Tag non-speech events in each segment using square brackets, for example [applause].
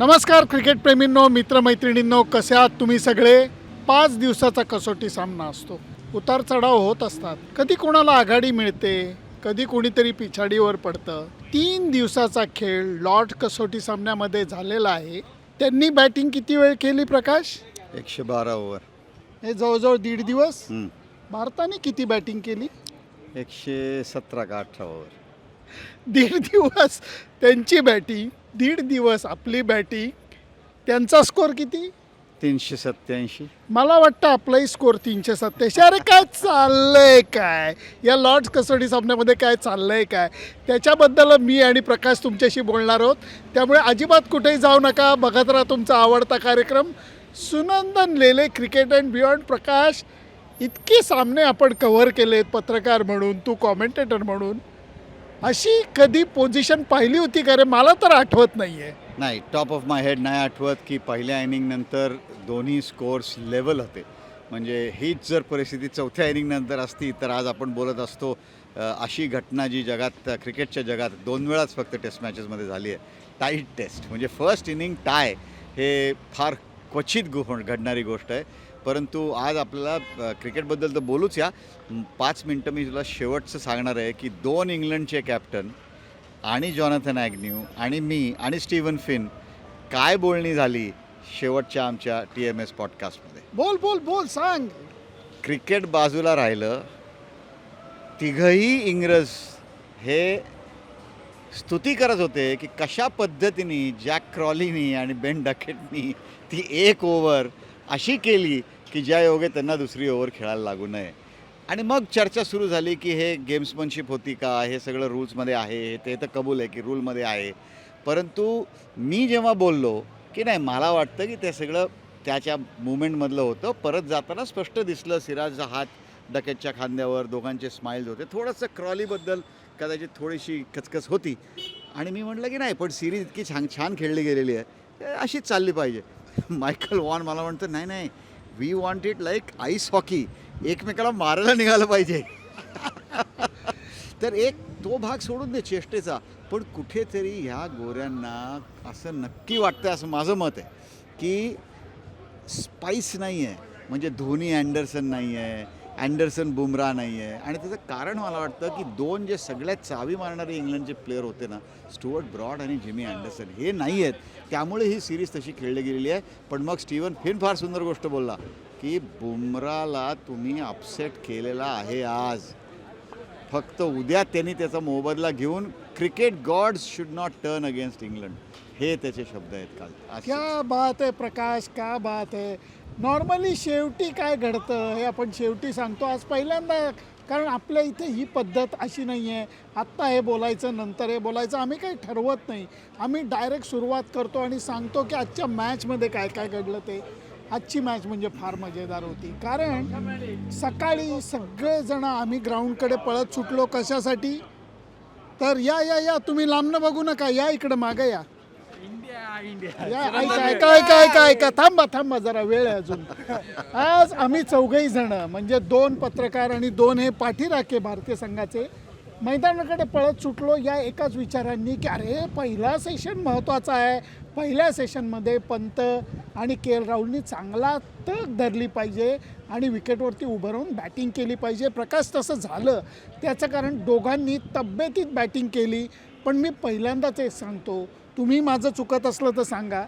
नमस्कार क्रिकेट प्रेमींनो मित्रमैत्रिणींनो कसे आहात तुम्ही सगळे? पाच दिवसाचा कसोटी सामना असतो. उतार चढाव होत असतात. कधी कोणाला आघाडी मिळते कधी कोणीतरी पिछाडीवर पडतं. तीन दिवसाचा खेळ लॉर्ड कसोटी सामन्यामध्ये झालेला आहे. त्यांनी बॅटिंग किती वेळ केली प्रकाश? एकशे बारा ओव्हर हे जवळजवळ दीड दिवस. भारताने किती बॅटिंग केली? एकशे सतरा का अठरा ओव्हर दीड दिवस त्यांची बॅटिंग दीड दिवस आपली बॅटिंग त्यांचा स्कोर किती? तीनशे सत्याऐंशी मला वाटतं आपलाही स्कोर तीनशे सत्याऐंशी अरे काय चाललंय काय? या लॉर्ड्स कसोटी सामन्यामध्ये काय चाललंय काय? त्याच्याबद्दल मी आणि प्रकाश तुमच्याशी बोलणार आहोत. त्यामुळे अजिबात कुठेही जाऊ नका. बघत राहा तुमचा आवडता कार्यक्रम. Sunandan Lele cricket and beyond प्रकाश इतके सामने आपण कव्हर केलेत पत्रकार म्हणून तू कॉमेंटेटर म्हणून. अशी कधी पोझिशन पाहिली होती का रे? मला तर आठवत नाही आहे नाही टॉप ऑफ माय हेड नाही आठवत की पहिल्या इनिंग नंतर दोन्ही स्कोर्स लेवल होते. म्हणजे हीच जर परिस्थिती चौथ्या इनिंग नंतर असती तर आज आपण बोलत असतो अशी घटना जी जगात क्रिकेटच्या जगात दोन वेळाच फक्त टेस्ट मॅचेसमध्ये झाली आहे. टाईट टेस्ट म्हणजे फर्स्ट इनिंग टाय हे फार क्वचित घडणारी गोष्ट आहे. परंतु आज आपल्याला क्रिकेटबद्दल तर बोलूच या. पाच मिनटं मी तुला शेवटचं सांगणार आहे की दोन इंग्लंडचे कॅप्टन आणि जॉनथन ॲग्न्यू आणि मी आणि स्टीव्हन फिन काय बोलणी झाली शेवटच्या आमच्या टी एम एस पॉडकास्टमध्ये? बोल बोल बोल सांग. क्रिकेट बाजूला राहिलं तिघही इंग्रज हे स्तुती करत होते की कशा पद्धतीने जॅक क्रॉलीनी आणि बेन डकेटनी ती एक ओव्हर अशी केली की ज्या योगे त्यांना दुसरी ओव्हर खेळायला लागू नये. आणि मग चर्चा सुरू झाली की हे गेम्समनशिप होती का? हे सगळं रूल्समध्ये आहे ते तर कबूल आहे की रूलमध्ये आहे. परंतु मी जेव्हा बोललो की नाही मला वाटतं की ते सगळं त्याच्या मुवमेंटमधलं होतं. परत जाताना स्पष्ट दिसलं सिराजचा हात डकेटच्या खांद्यावर दोघांचे स्माईल्स होते. थोडंसं क्रॉलीबद्दल कदाचित थोडीशी खचखच होती. आणि मी म्हटलं की नाही पण सिरीज इतकी छान छान खेळली गेलेली आहे. अशीच चालली पाहिजे. मायकल वॉन मला म्हणतं नाही नाही we want it like ice hockey एकमेकाला मारायला निघालं पाहिजे. तर एक तो भाग सोडून दे चेष्टेचा. पण कुठेतरी ह्या गोऱ्यांना असं नक्की वाटतं असं माझं मत आहे की स्पाईस नाही आहे म्हणजे धोनी अँडरसन नाही आहे अँडरसन बुमरा नाही आहे. आणि त्याचं कारण मला वाटतं की दोन जे सगळ्यात चावी मारणारे इंग्लंडचे प्लेअर होते ना स्टुअर्ट ब्रॉड आणि जिमी अँडरसन हे नाही आहेत. त्यामुळे ही सिरीज तशी खेळली गेलेली आहे. पण मग स्टीवन फिन फार सुंदर गोष्ट बोलला की बुमराला तुम्ही अपसेट केलेला आहे आज. फक्त उद्या त्यांनी त्याचा मोबदला घेऊन cricket gods should not turn against England हे त्याचे शब्द आहेत काल. क्या बात आहे प्रकाश क्या बात आहे नॉर्मली शेवटी काय घडतं हे आपण शेवटी सांगतो. आज पहिल्यांदा कारण आपल्या इथे ही पद्धत अशी नाही आहे आत्ता हे बोलायचं नंतर हे बोलायचं आम्ही काही ठरवत नाही. आम्ही डायरेक्ट सुरुवात करतो आणि सांगतो की आजच्या मॅचमध्ये काय काय घडलं ते. आजची मॅच म्हणजे फार मजेदार होती. कारण सकाळी सगळेजण आम्ही ग्राउंडकडे पळत सुटलो कशासाठी? तर या या या तुम्ही लांबनं बघू नका. या इकडं मागं या. या, ऐका ऐका ऐका ऐका ऐका. थांबा थांबा जरा वेळ आहे अजून. आज आम्ही चौघही जण म्हणजे दोन पत्रकार आणि दोन हे पाठीराखे भारतीय संघाचे मैदानाकडे पळत सुटलो या एकाच विचारांनी की अरे पहिला सेशन महत्त्वाचा आहे. पहिल्या सेशनमध्ये पंत आणि के एल राहुलनी चांगला तग धरली पाहिजे आणि विकेटवरती उभं राहून बॅटिंग केली पाहिजे. प्रकाश तसं झालं. त्याचं कारण दोघांनी तब्येतीत बॅटिंग केली. पण मी पहिल्यांदाच हे सांगतो तुम्ही माझं चुकत असलं तर सांगा.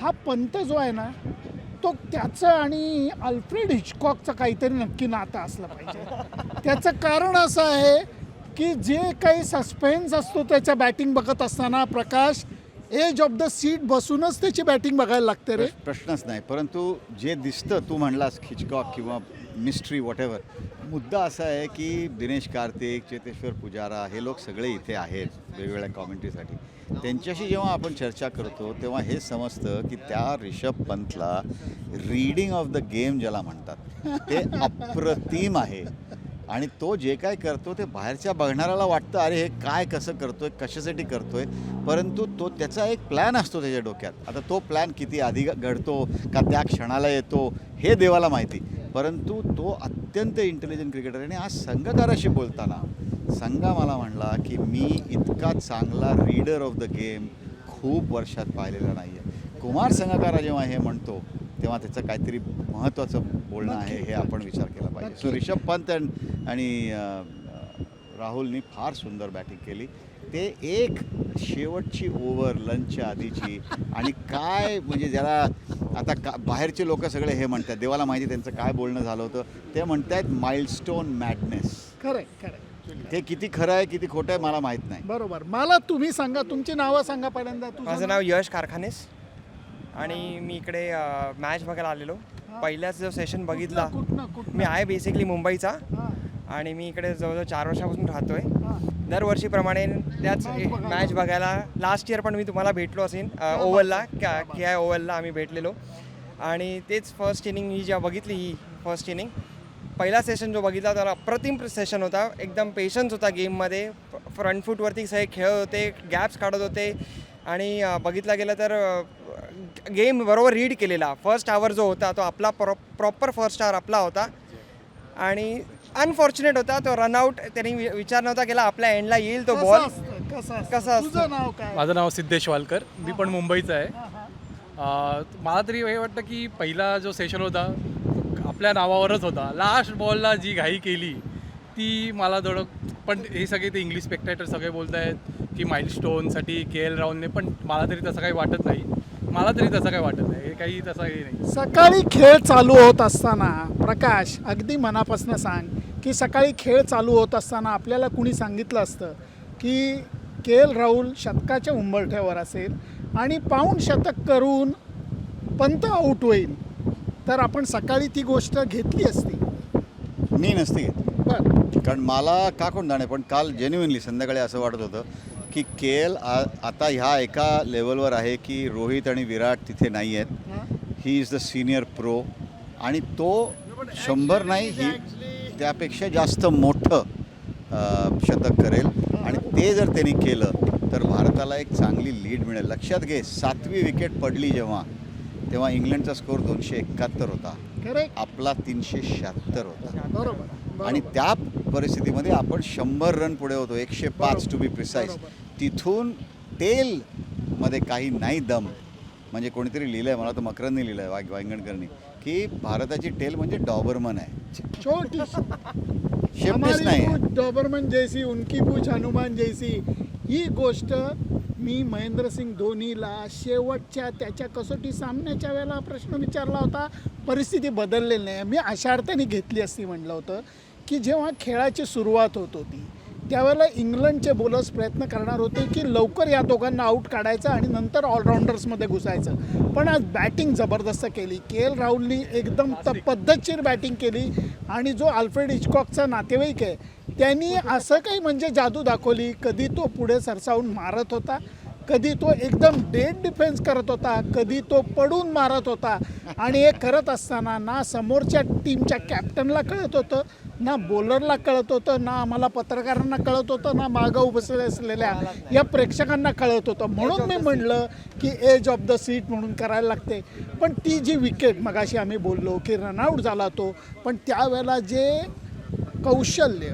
हा पंत जो आहे ना तो त्याचं आणि अल्फ्रेड हिचकॉकचं काहीतरी नक्की नातं असलं पाहिजे. त्याचं कारण असं आहे की जे काही सस्पेन्स असतो त्याच्या बॅटिंग बघत असताना Prakash edge of the seat बसूनच त्याची बॅटिंग बघायला लागते रे. प्रश्नच नाही परंतु जे दिसतं तू म्हणलास खिचकॉक किंवा मिस्ट्री वॉटेवर मुद्दा असा आहे की दिनेश कार्तिक चेतेश्वर पुजारा हे लोक सगळे इथे आहेत वेगवेगळ्या कॉमेंट्रीसाठी त्यांच्याशी जेव्हा आपण चर्चा करतो तेव्हा हे समजतं की त्या रिषभ पंतला रीडिंग ऑफ द गेम ज्याला म्हणतात ते अप्रतिम आहे. आणि तो जे काय करतो ते बाहेरच्या बघणाऱ्याला वाटतं अरे हे काय कसं करतोय कशासाठी करतोय? परंतु तो त्याचा एक प्लॅन असतो त्याच्या डोक्यात. आता तो प्लॅन किती आधी घडतो का त्या क्षणाला येतो हे देवाला माहिती. परंतु तो अत्यंत इंटेलिजंट क्रिकेटर आहे आणि आज संघकाराशी बोलताना संघा मला म्हणला की मी इतका चांगला रीडर ऑफ द गेम खूप वर्षात पाहिलेला नाही आहे कुमार संघकारा जेव्हा हे म्हणतो तेव्हा त्याचं काहीतरी महत्त्वाचं बोलणं आहे हे आपण विचार केला पाहिजे. सो. रिषभ पंत आणि राहुलनी फार सुंदर बॅटिंग केली. ते एक शेवटची ओव्हर लंचच्या आधीची आणि काय म्हणजे ज्याला आता का बाहेरचे लोक सगळे हे म्हणतात देवाला माहिती त्यांचं काय बोलणं झालं होतं. ते म्हणतात माइलस्टोन मॅडनेस खरंय खरंय. ते किती खरं आहे किती खोटं आहे मला माहीत नाही. बरोबर. मला तुम्ही सांगा तुमची नावं सांगा पहिल्यांदा. तुझं माझं नाव यश कारखानेस. आणि मी इकडे मॅच बघायला आलेलो. पहिल्याच जो सेशन बघितला मी आहे बेसिकली मुंबईचा. आणि मी इकडे जवळजवळ चार वर्षापासून राहतोय. हां. दरवर्षीप्रमाणे त्याच. मॅच बघायला. लास्ट इयर पण मी तुम्हाला भेटलो असेल ओव्हलला. के आय ओव्हलला आम्ही भेटलेलो. आणि तेच फर्स्ट इनिंग ही जेव्हा बघितली ही फर्स्ट इनिंग पहिला सेशन जो बघितला तर अप्रतिम सेशन होता. एकदम पेशन्स होता गेममध्ये फ्रंट फूटवरती सगळे खेळत होते गॅप्स काढत होते. आणि बघितला गेलं तर गेम बरोबर रीड केलेला. फर्स्ट आवर जो होता तो आपला प्रॉ प्रॉपर फर्स्ट आवर आपला होता. आणि अनफॉर्च्युनेट होता तो रनआउट त्यांनी वि- विचार नव्हता केला आपल्या एंडला येईल तो बॉल कसं कसं असतं? माझं नाव सिद्धेश वालकर. मी पण मुंबईचा आहे. मला तरी हे वाटतं की पहिला जो सेशन होता आपल्या नावावरच होता. लास्ट बॉलला जी घाई केली ती मला थोडं पण हे सगळे ते इंग्लिश स्पेक्टेटर सगळे बोलत आहेत की माइलस्टोनसाठी के एल राहुलने पण मला तरी तसं काही वाटत नाही. मला तरी तसं काही वाटत नाही. हे काही तसं हे नाही. सकाळी खेळ चालू होत असताना प्रकाश अगदी मनापासून सांग की सकाळी खेळ चालू होत असताना आपल्याला कुणी सांगितलं असतं की के एल राहुल शतकाच्या उंबरठ्यावर असेल आणि पाऊण शतक करून पंत आऊट होईल. तर आपण सकाळी ती गोष्ट घेतली असती. मी नसते घेत बर. कारण मला का कोण जाणे पण काल जेन्युइनली संध्याकाळी असं वाटत होतं की के एल आता ह्या एका लेवलवर आहे की रोहित आणि विराट तिथे नाही आहेत. He? Is the senior pro आणि तो शंभर नाही ही त्यापेक्षा जास्त मोठं शतक करेल. आणि ते जर त्यांनी केलं तर भारताला एक चांगली लीड मिळेल. लक्षात घे सातवी विकेट पडली जेव्हा तेव्हा इंग्लंडचा स्कोर दोनशे एकाहत्तर होता. आपला तीनशे शहात्तर होता. बरोबर. आणि. त्या परिस्थितीमध्ये आपण शंभर रन पुढे होतो एकशे पाच. To be precise. तिथून टेलमध्ये काही नाही दम. म्हणजे कोणीतरी लिहिलं आहे मला तर मकरांनी लिहिलं आहे वाग वांगणकरनी की भारताची टेल म्हणजे डॉबरमन आहे. छोटी. शेपटीच नाही डॉबरमन जैसी उनकी पूछ हनुमान जैसी. ही गोष्ट मी महेंद्रसिंग धोनीला शेवटच्या त्याच्या कसोटी सामन्याच्या वेळेला प्रश्न विचारला होता. परिस्थिती बदललेली नाही. मी अशा अर्थाने घेतली असती म्हटलं होतं. की जेव्हा खेळाची सुरुवात होत होती त्यावेळेला इंग्लंडचे बोलर्स प्रयत्न करणार होते की लवकर या दोघांना आऊट काढायचं आणि नंतर ऑलराऊंडर्समध्ये घुसायचं. पण आज बॅटिंग जबरदस्त केली. के एल राहुलनी एकदम त पद्धतशीर बॅटिंग केली आणि जो अल्फ्रेड हिचकॉकचा नातेवाईक आहे त्यांनी [laughs] असं काही म्हणजे जादू दाखवली. कधी तो पुढे सरसावून मारत होता कधी तो एकदम डेड डिफेन्स करत होता कधी तो पडून मारत होता. आणि हे करत असताना ना समोरच्या टीमच्या कॅप्टनला कळत होतं ना बॉलरला कळत होतं ना आम्हाला पत्रकारांना कळत होतं ना मागं उभे असलेल्या या प्रेक्षकांना कळत होतं. म्हणून मी म्हणलं की एज ऑफ द सीट म्हणून करायला लागते. पण ती जी विकेट मगाशी आम्ही बोललो की रनआउट झाला तो पण त्यावेळेला जे कौशल्य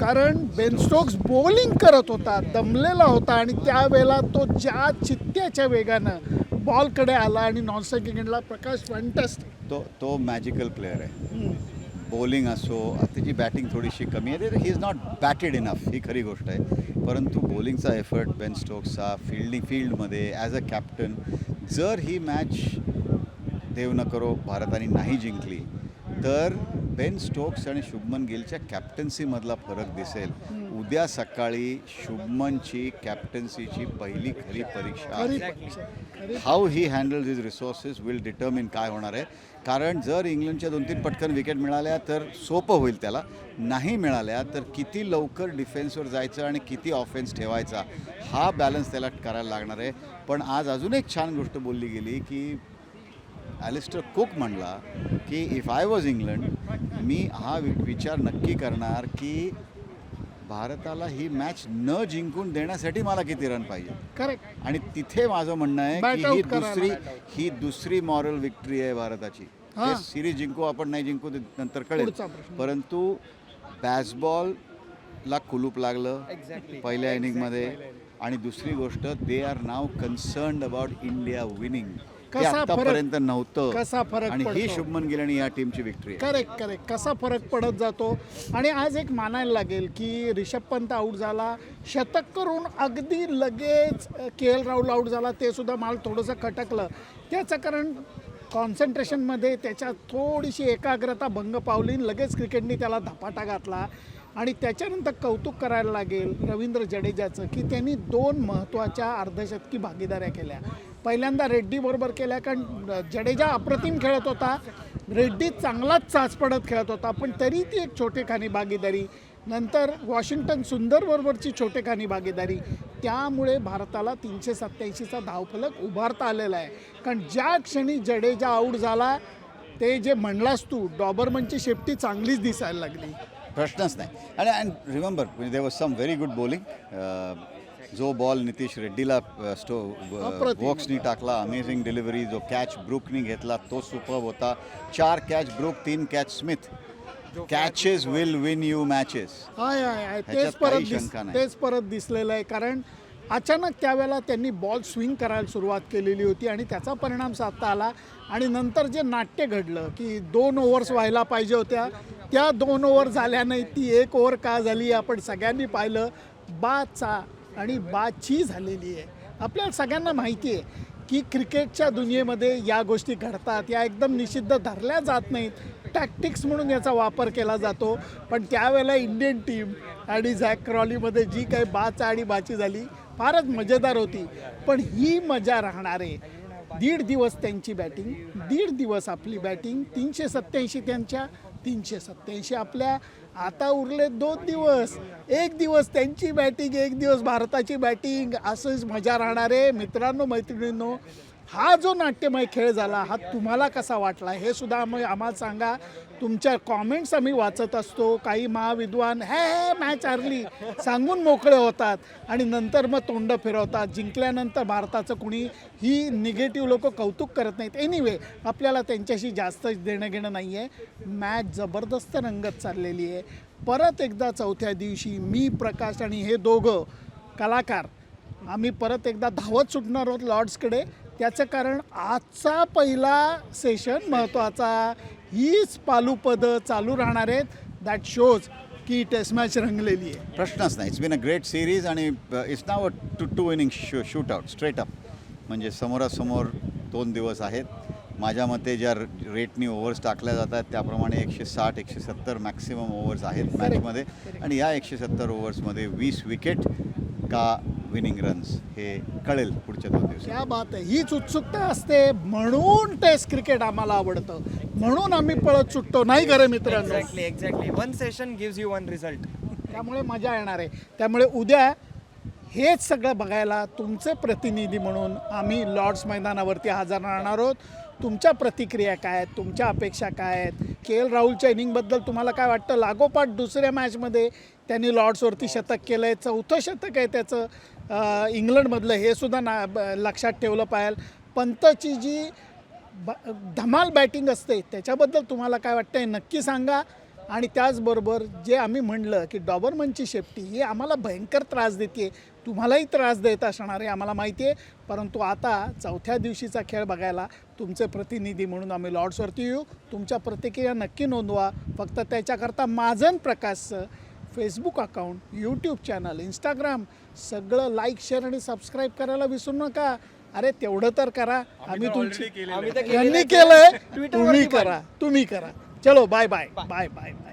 कारण बेन स्टोक्स बॉलिंग करत होता दमलेला होता आणि त्यावेळेला तो ज्या चित्त्याच्या वेगानं बॉलकडे आला आणि नॉन सेकंडला प्रकाश फॅन्टॅस्टिक तो तो मॅजिकल प्लेअर आहे. बॉलिंग असो त्याची बॅटिंग थोडीशी कमी आहे he is not batted enough ही खरी गोष्ट आहे. परंतु बॉलिंगचा एफर्ट बेन स्टोक्सचा फिल्डिंग फील्डमध्ये ॲज अ कॅप्टन जर ही मॅच देव न करो भारताने नाही जिंकली तर बेन स्टोक्स आणि शुभमन गिलच्या कॅप्टन्सीमधला फरक दिसेल. उद्या सकाळी शुभमनची कॅप्टन्सीची पहिली खरी परीक्षा. How he handle these resources will determine काय होणार आहे. कारण जर इंग्लंडच्या दोन तीन पटकन विकेट मिळाल्या तर सोपं होईल त्याला. नाही मिळाल्या तर किती लवकर डिफेन्सवर जायचं आणि किती ऑफेन्स ठेवायचा हा बॅलन्स त्याला करायला लागणार आहे. पण आज अजून एक छान गोष्ट बोलली गेली की ॲलिस्टर कुक म्हणला की इफ आय वॉज इंग्लंड मी हा वि विचार नक्की करणार की भारताला ही मॅच न जिंकून देण्यासाठी मला किती रन पाहिजे? करेक्ट आणि तिथे माझं म्हणणं आहे की ही. दुसरी ही दुसरी मॉरल विक्ट्री आहे भारताची. हां. सिरीज जिंकू आपण नाही जिंकू नंतर कळेल. परंतु बॅसबॉल ला कुलूप लागलं पहिल्या इनिंगमध्ये आणि दुसरी गोष्ट they are now concerned about India winning ते कसा फरक- आतापर्यंत नव्हतं. कसा फरक आणि ही पडतो? शुभमन गिल आणि या टीमची विक्ट्री आहे. करेक्ट करेक्ट कसा फरक पडत जातो? आणि आज एक मानायला लागेल की रिषभ पंत आऊट झाला. शतक करून अगदी लगेच के एल राहुल आऊट झाला. ते सुद्धा मला थोडंसं खटकलं. त्याचं कारण कॉन्सन्ट्रेशनमध्ये त्याच्यात थोडीशी एकाग्रता भंग पावली आणि लगेच क्रिकेटने त्याला धपाटा घातला. आणि त्याच्यानंतर कौतुक करायला लागेल रवींद्र जडेजाचं की त्यांनी दोन महत्त्वाच्या अर्धशतकी भागीदाऱ्या केल्या. पहिल्यांदा रेड्डी बरोबर केल्या कारण जडेजा अप्रतिम खेळत होता. रेड्डी चांगलाच चाच पडत खेळत होता पण तरी ती एक छोटेखानी भागीदारी. नंतर वॉशिंग्टन सुंदर बरोबरची छोटेखानी भागीदारी. त्यामुळे भारताला तीनशे सत्याऐंशीचा धावफलक उभारता आलेला आहे. कारण ज्या क्षणी जडेजा आऊट झाला ते जे म्हणलास तू डॉबरमनची शेफ्टी चांगलीच दिसायला लागली. प्रश्नच नाही. आणि and remember there was some very good bowling जो बॉल नितीश रेड्डीला स्टो बॉक्सनी टाकला अमेझिंग डिलिव्हरी जो कॅच ब्रुकनी घेतला तो सुपर होता. चार कॅच ब्रुक तीन catch Smith catches will win you matches हाय हाय हाय. तेच परत काही दिस शंका नाही. तेच परत दिसलेलं आहे. कारण अचानक त्यावेळेला त्यांनी बॉल स्विंग करायला सुरुवात केलेली होती आणि त्याचा परिणाम साधता आला. आणि नंतर जे नाट्य घडलं की दोन ओव्हर्स व्हायला पाहिजे होत्या. त्या दोन ओव्हर झाल्या नाही ती एक ओव्हर का झाली आपण सगळ्यांनी पाहिलं. बाचा आणि बाची झालेली आहे. आपल्याला सगळ्यांना माहिती आहे की क्रिकेटच्या दुनियेमध्ये या गोष्टी घडतात. या एकदम निषिद्ध धरल्या जात नाहीत. टॅक्टिक्स म्हणून याचा वापर केला जातो. पण त्यावेळेला इंडियन टीम आणि झॅक क्रॉलीमध्ये जी काही बाचा आणि बाची झाली फारच मजेदार होती. पण ही मजा राहणार आहे. दीड दिवस त्यांची बॅटिंग दीड दिवस आपली बॅटिंग तीनशे सत्याऐंशी त्यांच्या तीनशे सत्याऐंशी आपल्या आता उरले दोन दिवस. एक दिवस त्यांची बॅटिंग एक दिवस भारताची बॅटिंग असंच मजा राहणार आहे. मित्रांनो मैत्रिणींनो हा जो नाट्यमय खेळ झाला हा तुम्हाला कसा वाटला? हे सुद्धा आम्ही आम्हाला सांगा. तुमच्या कॉमेंट्स आम्ही वाचत असतो. काही महाविद्वान हे हे मॅच हरली सांगून मोकळे होतात. आणि नंतर मग तोंड फिरवतात. जिंकल्यानंतर भारताचं कुणी ही निगेटिव्ह लोक कौतुक करत नाहीत. एनिवे आपल्याला त्यांच्याशी जास्त देणं घेणं नाही आहे मॅच जबरदस्त रंगत चाललेली आहे. परत एकदा चौथ्या दिवशी मी प्रकाश आणि हे दोघं कलाकार आम्ही परत एकदा धावत सुटणार आहोत लॉर्ड्सकडे त्याचं कारण आजचा पहिला सेशन महत्त्वाचा हीच पालुपदं चालू राहणार आहेत. दॅट शोज की टेस्ट मॅच रंगलेली आहे. प्रश्नच नाही. It's been a great series आणि it's now a two two inning shoe shoot out straight up म्हणजे समोरासमोर दोन दिवस आहेत. माझ्या मते ज्या रेटनी ओव्हर्स टाकल्या जातात त्याप्रमाणे एकशे साठ एकशे सत्तर मॅक्सिमम ओव्हर्स आहेत मॅचमध्ये आणि या एकशे सत्तर ओव्हर्समध्ये वीस विकेट का विनिंग रन्स हे कळेल पुढच्या दोन दिवसात. क्या बात आहे. हीच उत्सुकता असते म्हणून टेस्ट क्रिकेट आम्हाला आवडतं. म्हणून आम्ही पळत सुटतो. नाही खरं मित्रांनो? Exactly exactly one session gives you one result त्यामुळे मजा येणार आहे. त्यामुळे उद्या हेच सगळं बघायला तुमचे प्रतिनिधी म्हणून आम्ही लॉर्ड्स मैदानावरती हजर राहणार आहोत. तुमच्या प्रतिक्रिया काय आहेत? तुमच्या अपेक्षा काय आहेत? के एल राहुलच्या इनिंगबद्दल तुम्हाला काय वाटतं? लागोपाठ दुसऱ्या मॅचमध्ये त्यांनी लॉर्ड्सवरती शतक केलं आहे चौथं शतक आहे त्याचं. इंग्लंडमधलं हे सुद्धा ना ब- लक्षात ठेवलं पाहिजे पंतची जी ब धमाल बॅटिंग असते त्याच्याबद्दल तुम्हाला काय वाटतंय? नक्की सांगा. आणि त्याचबरोबर जे आम्ही म्हणलं की डॉबरमनची शेपटी ही आम्हाला भयंकर त्रास देते. तुम्हालाही त्रास देत असणार आहे आम्हाला माहिती आहे. परंतु आता चौथ्या दिवशीचा खेळ बघायला तुमचे प्रतिनिधी म्हणून आम्ही लॉर्ड्सवरती येऊ. तुमच्या प्रतिक्रिया नक्की नोंदवा. फक्त त्याच्याकरता माझन प्रकाशचं Facebook account YouTube channel Instagram सगळं लाईक शेअर आणि सबस्क्राईब करायला विसरू नका. अरे तेवढं तर करा. आम्ही तुमची आम्ही तर यांनी. केलंय. तुम्ही. करा. तुम्ही करा. चलो bye bye bye bye bye